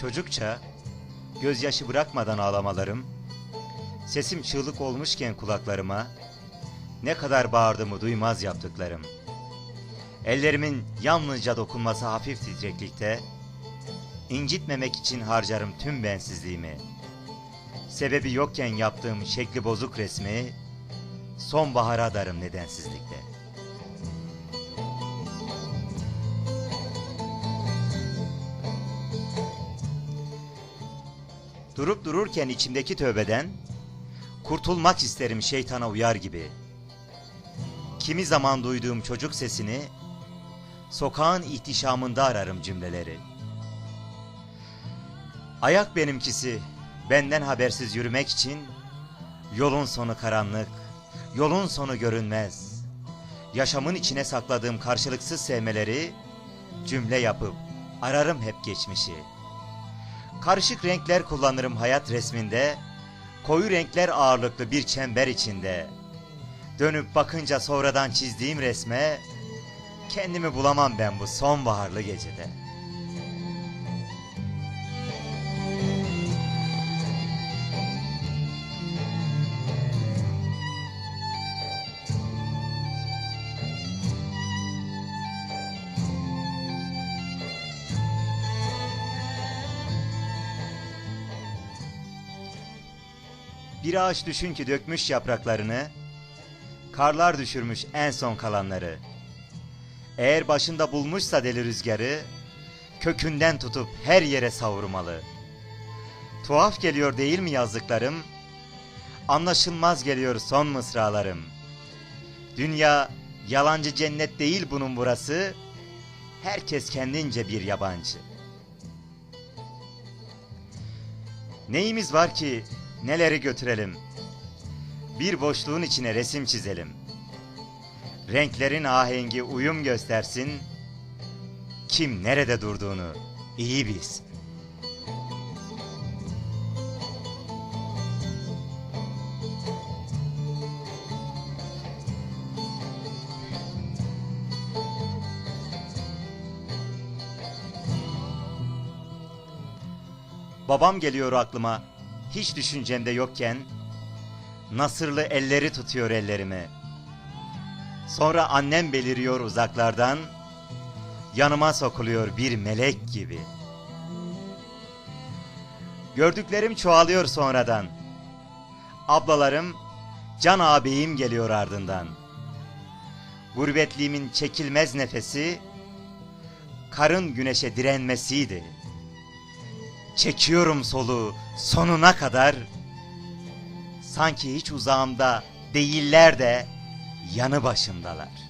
Çocukça gözyaşı bırakmadan ağlamalarım, sesim çığlık olmuşken kulaklarıma ne kadar bağırdığımı duymaz yaptıklarım. Ellerimin yalnızca dokunması hafif titreklikte, incitmemek için harcarım tüm bensizliğimi. Sebebi yokken yaptığım şekli bozuk resmi, sonbahara adarım nedensizlikle. Durup dururken içimdeki tövbeden, kurtulmak isterim şeytana uyar gibi. Kimi zaman duyduğum çocuk sesini, sokağın ihtişamında ararım cümleleri. Ayak benimkisi, benden habersiz yürümek için, yolun sonu karanlık, yolun sonu görünmez. Yaşamın içine sakladığım karşılıksız sevmeleri, cümle yapıp ararım hep geçmişi. Karışık renkler kullanırım hayat resminde, koyu renkler ağırlıklı bir çember içinde. Dönüp bakınca sonradan çizdiğim resme, kendimi bulamam ben bu sonbaharlı gecede. Bir ağaç düşün ki dökmüş yapraklarını, karlar düşürmüş en son kalanları. Eğer başında bulmuşsa deli rüzgarı, kökünden tutup her yere savurmalı. Tuhaf geliyor değil mi yazdıklarım? Anlaşılmaz geliyor son mısralarım. Dünya yalancı cennet değil bunun burası. Herkes kendince bir yabancı. Neyimiz var ki neleri götürelim? Bir boşluğun içine resim çizelim. Renklerin ahengi uyum göstersin. Kim nerede durduğunu iyi bilsin. Babam geliyor aklıma hiç düşüncemde yokken Nasırlı elleri tutuyor ellerimi. Sonra annem beliriyor uzaklardan Yanıma sokuluyor bir melek gibi. Gördüklerim çoğalıyor sonradan. Ablalarım, can ağabeyim geliyor ardından. Gurbetliğimin çekilmez nefesi, karın güneşe direnmesiydi. Çekiyorum soluğu sonuna kadar. Sanki hiç uzağımda değiller de yanı başımdalar.